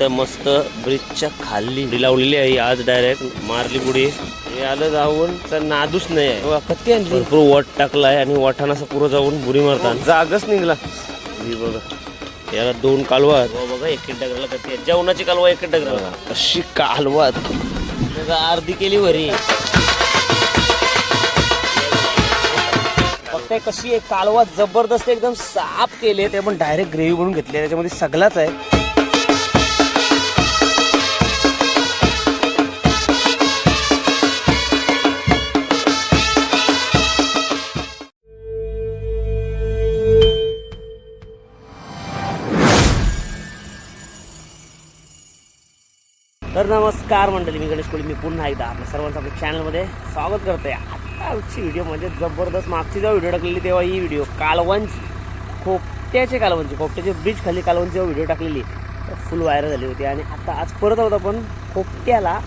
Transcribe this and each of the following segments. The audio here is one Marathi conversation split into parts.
तर मस्त ब्रिजच्या खाली लावलेली आहे. आज डायरेक्ट मारली बुडी. हे आलं जाऊन तर नादूच नाही कत्ती आणली. भरपूर वट टाकलाय आणि वठानं असं पुरं जाऊन बुडी मारतात. जागच निघला. ही बघा. याला दोन कालवा. हो बघा एक डगराला आहे जेवणाची कालवा एक डगराला. अशी कालवा. बघा, अर्धी केली वरी. फक्त एक कशी आहे कालवा जबरदस्त एकदम साफ केले ते पण डायरेक्ट ग्रेव्ही बनवून घेतली त्याच्यामध्ये सगळाच आहे. नमस्कार मंडळी मी गणेश कोळी. मी पुन्हा एकदा आपल्या सर्वांचं आपल्या चॅनलमध्ये स्वागत आहे आत्ताची व्हिडिओ म्हणजे जबरदस्त मागची जेव्हा व्हिडिओ टाकलेली तेव्हा ही व्हिडिओ कालवांची खोपट्याचे कालवांची खोपट्याचे ब्रिज खाली कालवांची जेव्हा व्हिडिओ टाकलेली तर फुल व्हायरल झाली होती. आणि आता आज परत आहोत आपण खोपट्याला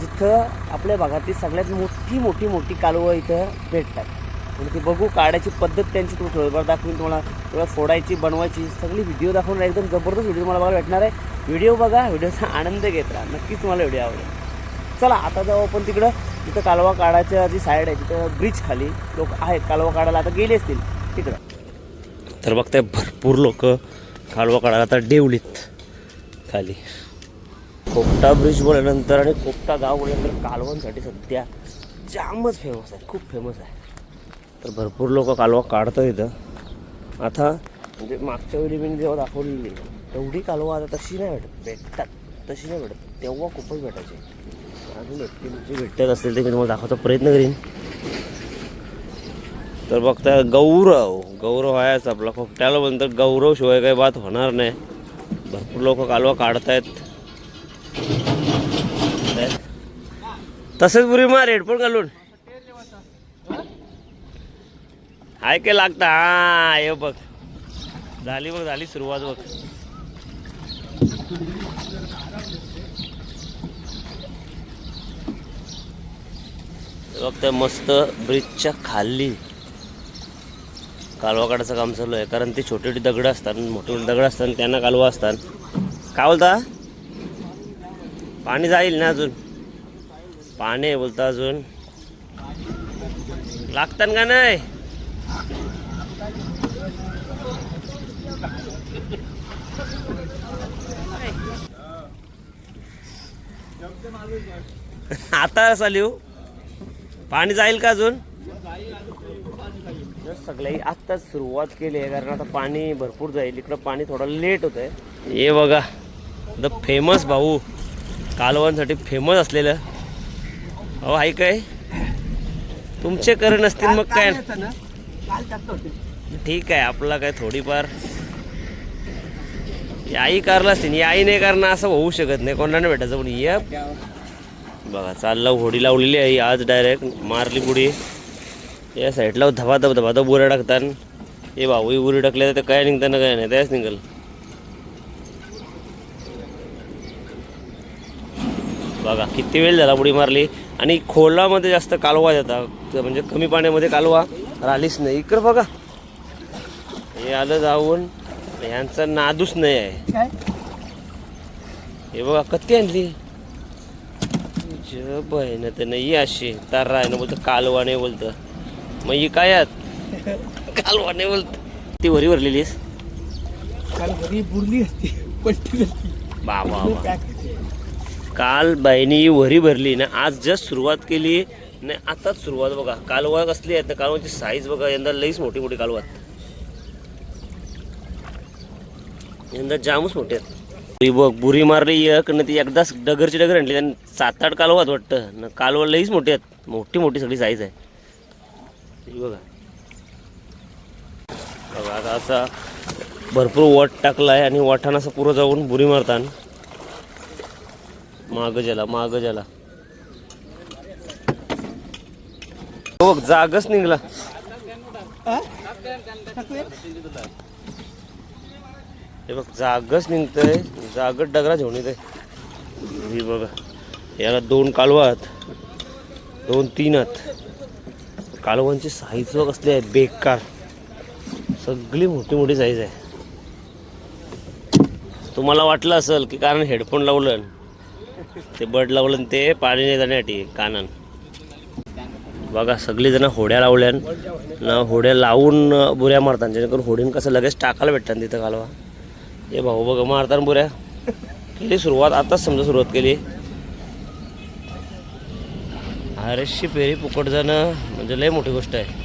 जिथं आपल्या भागातली सगळ्यात मोठी मोठी मोठी कालवं इथं भेटतात. आणि ती बघू काढायची पद्धत त्यांची तुम्ही थोडंफार दाखवीन तुम्हाला. थोडं फोडायची बनवायची सगळी व्हिडिओ दाखवून एकदम जबरदस्त व्हिडिओ तुम्हाला बघायला भेटणार आहे. व्हिडिओ बघा व्हिडिओचा आनंद घेत राहा. नक्कीच तुम्हाला व्हिडिओ आवडेल. चला आता जाऊ आपण तिकडं. तिथं कालवा काढायच्या जी साईड आहे तिथं ब्रिज खाली लोक आहेत. कालवा काढायला आता गेले असतील. तिकडं. तर बघताय भरपूर लोक कालवा काढायला आता डेवलीत खाली. खोपटा ब्रिज बोलल्यानंतर आणि खोपटा गाव बोलल्यानंतर कालवांसाठी सध्या जामच फेमस आहे. खूप फेमस आहे. तर भरपूर लोक कालवा काढतात इथं. आता म्हणजे मागच्या वेळी मी जेव्हा दाखवलेली एवढी कालवा आता तशी नाही भेटत. भेटतात. तशी नाही भेटत. तेव्हा खूपच भेटायची. अजून भेटतील जे भेटत असेल ते मी तुम्हाला दाखवायचा प्रयत्न करीन. तर बघता गौरव. गौरव आहेच आपला खोपट्याला म्हणतात गौरव शिवाय काही बात होणार नाही. भरपूर लोक कालवा काढतायत. तसंच बुरी मार हेडफोन घालून. हाय काय लागता. हा हे बघ. झाली बघ झाली सुरुवात बघ. बघ ते मस्त ब्रिजच्या खाली कालवा काढायचं काम चालू आहे. कारण ते छोटे छोटे दगड असतात मोठे मोठे दगड असतात त्यांना कालवा असतात. काय बोलता? पाणी जाईल ना अजून? पाणी आहे बोलता अजून. लागतात का नाही? आता चालू पाणी जाईल का अजून? सगळ्याही आत्ताच सुरुवात केली आहे कारण आता पाणी भरपूर जाईल. इकडं पाणी थोडं लेट होत आहे हे बघा द फेमस भाऊ. कालवांसाठी फेमस असलेलं. अहो आहे काय? तुमचे करण असतील मग काय? ठीक आहे आपला काय थोडीफार आई कारला असते ही आई नाही करणं असं होऊ शकत नाही. कोणाला नाही भेटायचं. पण या. बघा चालला होडी लावलेली आहे. आज डायरेक्ट मारली बुडी. या साईडला धबा धब धबा धब उऱ्या टाकतात. हे भाऊ उरी टाकल्या तर काय निघताना काय नाही. त्याच निघल. बघा किती वेळ झाला बुडी मारली. आणि खोलामध्ये जास्त कालवा जाता म्हणजे कमी पाण्यामध्ये कालवा राहिलीच नाही. इकडं बघा. हे आलं जाऊन. ह्यांचा नादूच नाही आहे. हे बघा कत्ती आणली? जब आहे ना तर नाही अशी. तार आहे ना बोलतं कालवा नाही बोलतं. मग ही काय आत कालवा नाही बोलत. ती वरी भरलेलीस काल घरी बुरली असती. बाबा बा. काल. बाईनी ही वरी भरली. ना आज जस्ट सुरुवात केली. नाही आताच सुरुवात बघा. कालवा कसली आहेत ना कालवाची साईज बघा. यंदा लईच मोठी मोठी कालवा आहेत. यंदा जामच मोठे आहेत. बघ बुरी मारली एक न ती एकदाच डगरची डगर आणली. आणि सात आठ कालवात वाटतं. न कालवा लईच मोठी आहेत. मोठी मोठी सगळी साईज आहे. बघा. बघा आता असा भरपूर वट टाकला आहे आणि वठानं असं पुरं जाऊन बुरी मारतान. माग ज्याला माग ज्याला. बघ जागच निघला. हे बघ जागच निघतंय. जागच डगरा घेऊन येते ही बघा याला दोन कालवा आहेत दोन तीन आहेत कालवांची साईज कसली आहे बेकार. सगळी मोठी मोठी साईज आहे. तुम्हाला वाटलं असेल की कारण हेडफोन लावलं ते बड लावलं आणि ते पाणी नाही जाण्यासाठी कानान. बघा सगळीजण होड्या लावल्यान ना होड्या लावून बुऱ्या मारतात जेणेकरून होडीन कसं लगेच टाकायला भेटतात तिथं कालवा. हे भाऊ बघा मारतान बुऱ्या. केली सुरुवात आताच समजा सुरुवात केली. अरेशी पेरी फुकट जाणं म्हणजे लय मोठी गोष्ट आहे.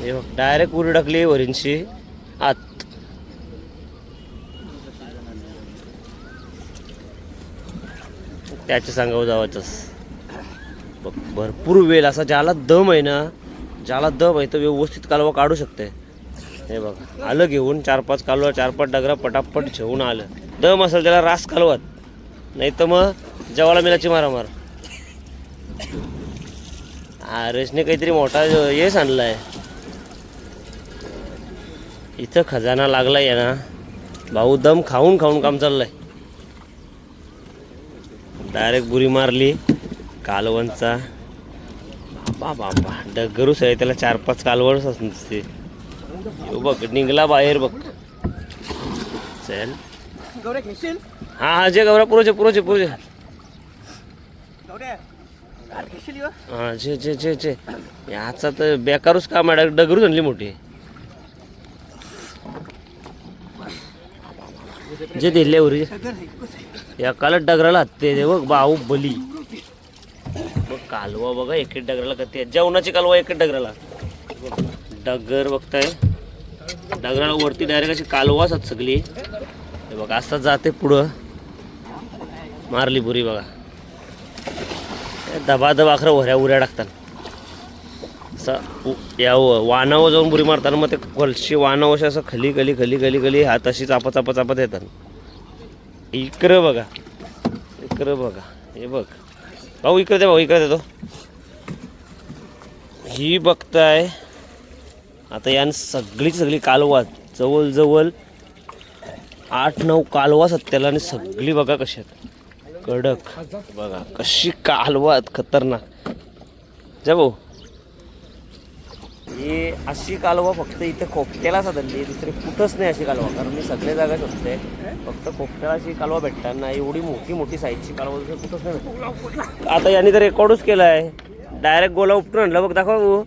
हे बघ डायरेक्ट उरी टाकली वरींशी. आत. त्याच्या सांगावं जावाचंच बघ भरपूर वेळ असा ज्याला दम आहे ना ज्याला दम आहे तो व्यवस्थित कालवा काढू शकते. हे बघ आलं घेऊन चार पाच कालवा चार पाच डगरा पटापट ठेवून आलं. दम असेल त्याला रास कालवत. नाही तर मग जवाला मिलाची मारामार. आरेशने काहीतरी मोठा येस आणलाय. इथं खजाना लागलाय आहे ना भाऊ दम खाऊन खाऊन काम चाललंय. डायरेक्ट बुरी मारली. कालवणचा बाबा बाबा डगरूच आहे त्याला चार पाच कालवणच असते. बघ निघला बाहेर बघ. चल. हा हा जे गौरा पुरोचे पुरोचे पुरोचे? हा जे जे जे जे. याचा तर बेकारूच काम आहे डगरूच आणली मोठी. जे दिले. एकाला डगराला हत्ते बघ बाहू बली कालवा बघा एक डगराला कत्ती आहे? जेवणाची कालवा एक डगराला. बघ, डगर बघताय. डगराला वरती डायरेक्ट अशी कालवाच आहेत सगळी. हे बघा असं जाते पुढं. मारली बुरी बघा. दबादब आखरं वऱ्या उऱ्या टाकतात. असं उ- या व- जाऊन बुरी मारताना मग ते कलशी वानावर असे असं खली खली खली खली खली हात अशी चापा चापा चापत येतात इकडं बघा. इकडं बघा. हे बघ. भाऊ इकडे भाऊ इकडे देतो ही बघताय आता यानं सगळीची सगळी कालवा जवळजवळ आठ नऊ कालवा सत्याला आणि सगळी बघा कशी आहेत. कडक. बघा कशी कालवा आहेत खतरनाक. जा भाऊ. ही अशी कालवा फक्त इथे खोपट्याला साधली दुसरी कुठंच नाही अशी कालवा. कारण मी सगळे जागा शोधते फक्त खोपट्याला अशी कालवा भेटताना एवढी मोठी मोठी साईजची कालवा दुसरी कुठंच नाही भेटत. आता यांनी तर रेकॉर्डच केलं आहे डायरेक्ट गोला उपटून आणला. बघ दाखवा तू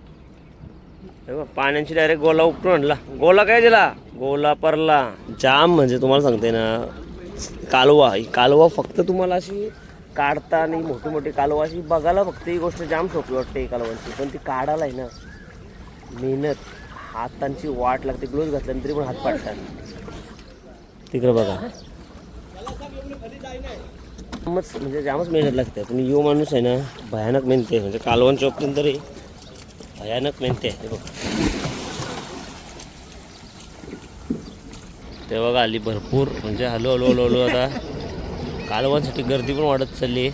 हे पाण्याची डायरेक्ट गोला उपटून आणला. गोला काय दिला? गोला परला. जाम म्हणजे तुम्हाला सांगते ना कालवा. ही कालवा फक्त तुम्हाला अशी काढता आणि मोठी मोठी कालवा अशी बघायला फक्त ही गोष्ट जाम सोपी वाटते ही कालवांची. पण ती काढायला आहे ना मेहनत हातांची वाट लागते ग्लोव्ह घातल्यानंतर तरी पण हात पाडतात. तिकडं बघा. जामच म्हणजे जामच मेहनत लागते. पण यो माणूस आहे ना भयानक मेहनत आहे. म्हणजे कालवण चौकून तरी भयानक मेहनत आहे. बघ. ते बघा आली भरपूर. म्हणजे हलो हलो हलो हलो आता कालवांसाठी गर्दी पण वाढत चालली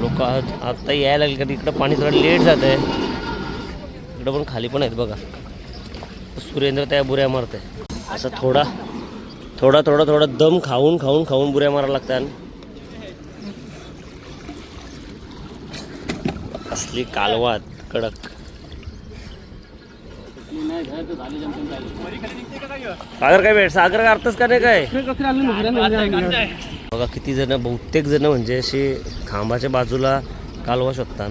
लोक आता यायला लागले का इकडं पाणी थोडं लेट जात आहे इकडं पण खाली पण आहेत बघा. सुरेंद्र त्या बुऱ्या मारते असं थोडा थोडा थोडा थोडा दम खाऊन खाऊन खाऊन बुऱ्या मारायला लागतात. असली कालवात कडक. सागर काय भेट? सागर करतच का नाही काय? बघा किती जण बहुतेक जण म्हणजे अशी खांबाच्या बाजूला कालवा शोधतात.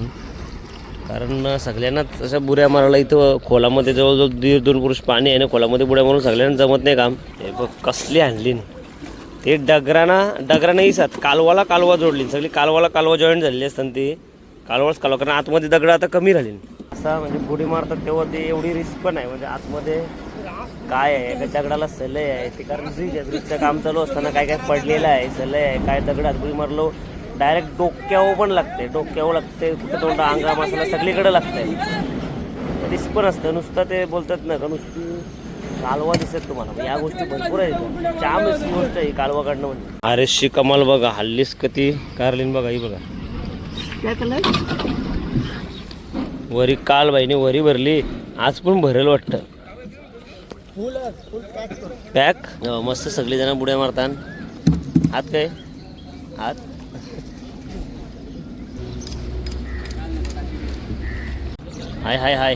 कारण सगळ्यांनाच अशा बुऱ्या मारायला इथं खोलामध्ये जवळजवळ दीड दोन पुरुष पाणी आहे ना खोलामध्ये बुड्या मारून सगळ्यांना जमत नाही काम. हे बघ कसली आणली ते डगराना डगराना सात कालवाला कालवा जोडली. सगळी कालवाला कालवा जॉईन झालेली असतात ती. कालवाच कालवा. कारण आतमध्ये दगड आता कमी राहिली असा म्हणजे बुडी मारतात तेव्हा ते एवढी रिस्क पण आहे. म्हणजे आतमध्ये काय आहे? का दगडाला सलय आहे. ते कारण ब्रिज आहे. ब्रिजचं काम चालू असताना काय काय पडलेलं आहे सलय आहे. काय दगडात बुडी मारलो डायरेक्ट डोक्यावर पण लागते. डोक्यावर लागते कुठं तोंड अंगा मसाला सगळीकडे लागतंय रिस्क पण असतं. नुसतं ते बोलतात ना का नुसती कालवा दिसत तुम्हाला. या गोष्टी भरपूर आहेत. जाम गोष्ट आहे कालवा काढणं म्हणजे शी कमाल बघा. हल्लीस कती कारलीन बघा ही बघा. काय चाललंय वरी काल बाईने वरी भरली. आज पण भरेल वाटतं. पॅक मस्त सगळी जण बुड्या मारतात हात काय? हात? हाय हाय हाय.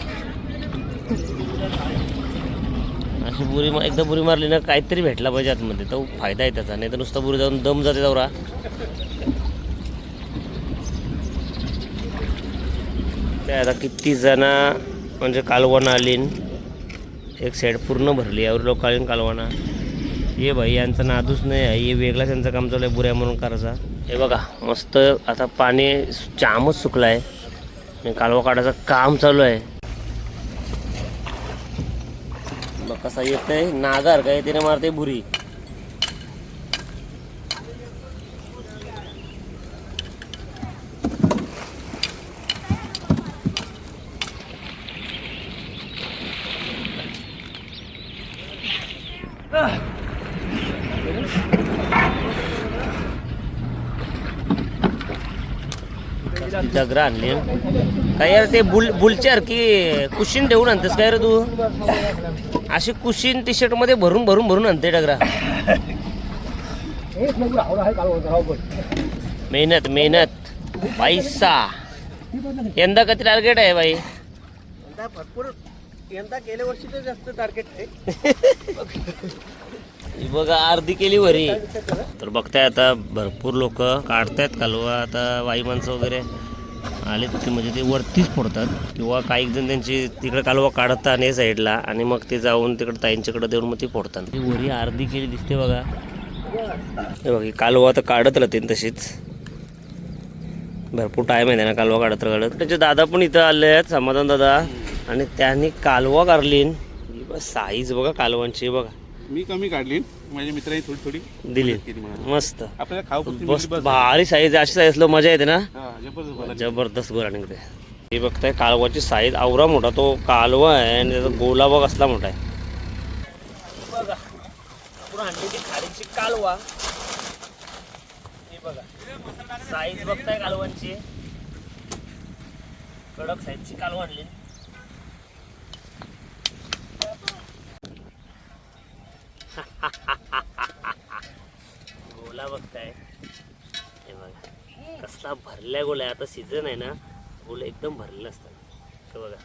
अशी बुरी मा- एकदा बुरी मारली ना काहीतरी भेटला पाहिजे आतमध्ये. तो फायदा आहे त्याचा नाही तर नुसतं बुरी जाऊन दम जाते दौरा. ते आता किती जण म्हणजे कालवणं आली एक साईड पूर्ण भरली यावर लोक आली कालवणा ये भाई यांचं नादूच नाही आहे. हे वेगळा त्यांचं काम चालू आहे बुऱ्या म्हणून करायचा. हे बघा मस्त आता पाणी जामच सुकलं आहे कालवा काढायचं काम चालू आहे. मग कसा येतंय. नागार काय तिने मारते भुरी. दगरा आणली. काय यार ते बुल बुलचार की कुशीन ठेवून आणतेस काय रे तू? अशी कुशीन टी शर्टमध्ये भरून भरून भरून आणते डगरा. मेहनत मेहनत. पैसा यंदा का टार्गेट आहे बाई? यंदा भरपूर यंदा गेल्या वर्षी तर जास्त टार्गेट आहे बघा अर्धी केली वरी. तर बघताय आता भरपूर लोक काढतायत कालवा आता वाई माणसं वगैरे. आले ते म्हणजे ते वरतीच फोडतात. किंवा काही जण त्यांची तिकडे कालवा काढतात आणि साईडला आणि मग ते जाऊन तिकडे ताईंच्याकडे देऊन मग ते फोडतात. ती वरी अर्धी केली दिसते बघा. हे बघ कालवा तर काढत राहते तशीच. भरपूर टाईम आहे त्यांना कालवा काढत काढत. त्याचे दादा पण इथं आले आहेत समाधान दादा. आणि त्यांनी कालवा काढलीन साईज बघा कालवांची बघा. मी कमी काढली. माझ्या मित्रांनी थोडी थोडी दिली. मदत केली मला. मस्त. आपल्याला खाऊ बस. भारी साईज अशी साईजला मजा येते ना? हा, जबरदस्त बोला. जबरदस्त गोळा निघते हे बघताय कालवाची साईज आवरा मोठा. तो कालवा आहे आणि त्याचा गोला बघ असला मोठा आहे. बघा. आपण आणलेली खाडीची कालवा. हे बघा. साईज बघताय कालवांची. कडक साईजची कालवा आणली. गोला बघताय. हे बघा. कसला भरल्या गोळ्या. आता सीझन आहे ना गोल एकदम भरलेलं असतं ते बघा.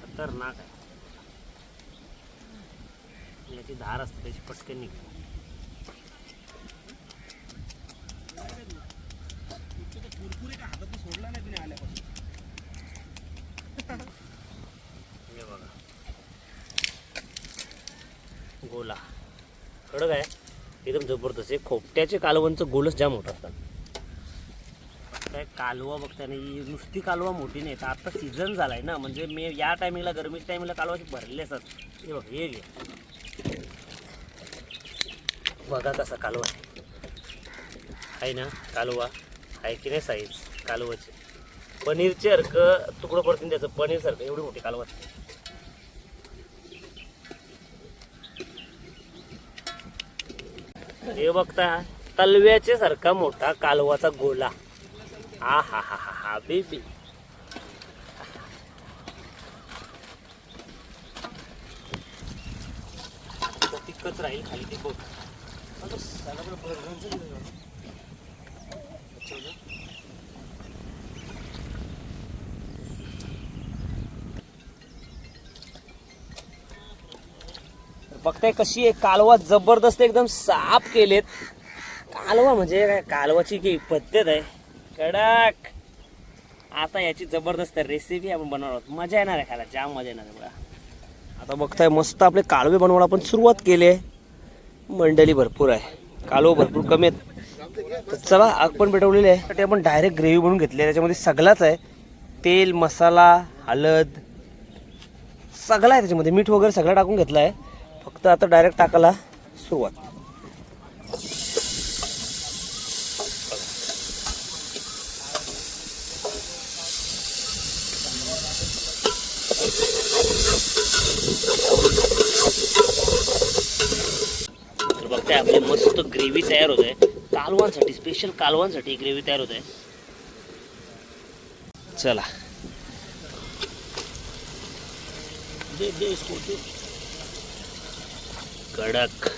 खतरनाक आहे. याची धार असते त्याची पटकन निघते हे बघा गोला फरक आहे एकदम जबरदस्त. आहे खोपट्याचे कालवांचं गोलच जाम होत असतात. काय कालवा बघताना नाही नुसती कालवा मोठी नाही. तर आता सीझन झालाय ना. म्हणजे मे या टायमिंगला गरमीच्या टायमिंगला कालवाचे भरले असतात. हे बघ हे घे. बघा कसा कालवा. आहे ना कालवा. आहे की नाही साईज कालवाचे. पनीरचे अर्क तुकडं पडतील त्याचं. पनीर सारखं एवढी मोठी कालवा. हे बघता तलव्याचे सारखा मोठा कालवाचा गोला. हा हा हा हा हा बेबी. तिकच राहील खाली ते बघ. बघताय कशी आहे? कालवा जबरदस्त एकदम साफ केलेत. कालवा म्हणजे काय कालवाची की पद्धत आहे? कडक. आता याची जबरदस्त रेसिपी आपण बनवणार आहोत. मजा येणार आहे खायला. जाम मजा येणार आहे बघा. आता बघताय मस्त आपले कालवे बनवायला आपण सुरुवात केली आहे. मंडळी भरपूर आहे. कालव भरपूर कमी आहेत. तर चला आग पण पेटवलेली आहे. ते आपण डायरेक्ट ग्रेव्ही बनवून घेतली आहे. त्याच्यामध्ये सगळाच आहे. तेल मसाला हळद सगळा आहे त्याच्यामध्ये. मीठ वगैरे सगळं टाकून घेतलं आहे. फक्त आता डायरेक्ट टाकायला सुरुवात. तर बघताय आपली मस्त ग्रेव्ही तयार होत आहे. कालवांसाठी स्पेशल कालवांसाठी ग्रेव्ही तयार होत आहे. चला. दे दे इसको दे कडक.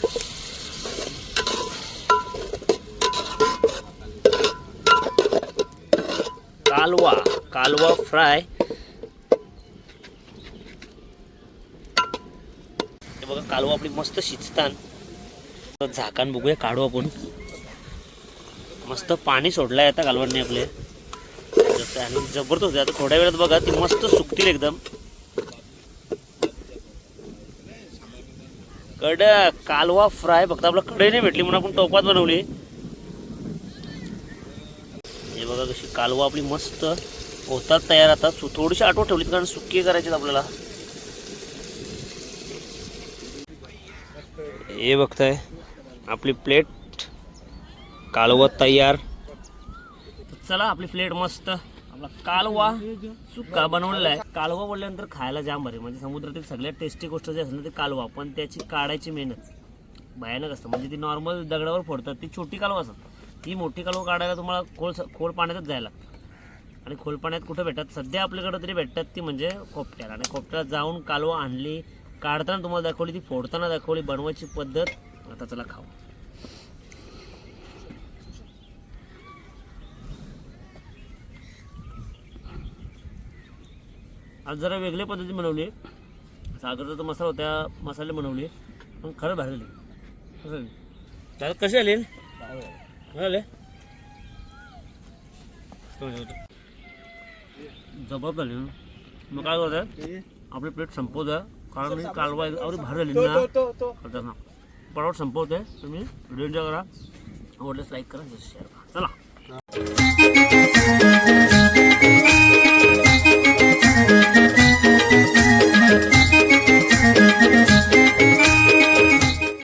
कालवा कालवा फ्राय. बघा कालवा आपली मस्त शिजतान. झाकण बघूया काढू आपण. मस्त पाणी सोडलंय आता कालवांनी आपले. आणि जबरदस्त आता थोड्या वेळात बघा ती मस्त सुकतील एकदम. कड कालवा फ्राय फक्त आपला कढई नाही भेटली म्हणून आपण टोपात बनवली. हे बघा कशी कालवा आपली मस्त होतात तयार आता. थोडीशी आठवण ठेवली कारण सुकी करायची आपल्याला. हे बघताय आपली प्लेट कालवा तयार. चला आपली प्लेट मस्त. आपला कालवा सुका बनवलेला आहे. कालवा बोलल्यानंतर खायला जाम बरे म्हणजे समुद्रातील सगळ्यात टेस्टी गोष्ट जी असते ना ती कालवा. पण त्याची काढायची मेहनत. भयानक असतं. म्हणजे ती नॉर्मल दगडावर फोडतात. ती छोटी कालवा असतात. ती मोठी कालवा काढायला तुम्हाला खोल खोल पाण्यातच जायला लागतं. आणि खोल पाण्यात कुठं भेटतात? सध्या आपल्याकडं तरी भेटतात ती म्हणजे कोपट्याला. आणि कोपट्याला जाऊन कालवा आणली काढताना तुम्हाला दाखवली ती फोडताना दाखवली बनवायची पद्धत. आता चला खाऊ. आज जरा वेगळ्या पद्धतीने बनवली. सागरचा जो मसाला होता त्या मसाले बनवले पण खरं भारी झाली कसं दादा कसे आले? आले जबाब झाले ना. मग काय करत आहे आपली प्लेट संपवत. आहे कारण कालवा एवढी भारी झाली ना. करताना ना संपवते तुम्ही व्हिडिओ एन्जॉय करा. आवडल्यास लाईक करा शेअर करा. चला.